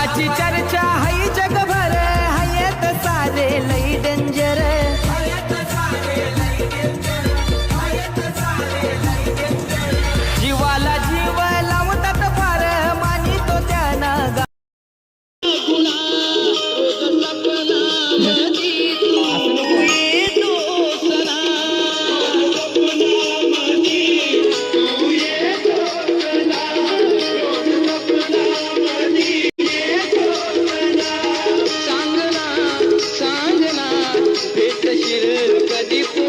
नावाची चर्चा பேச சிறு பதிப்பு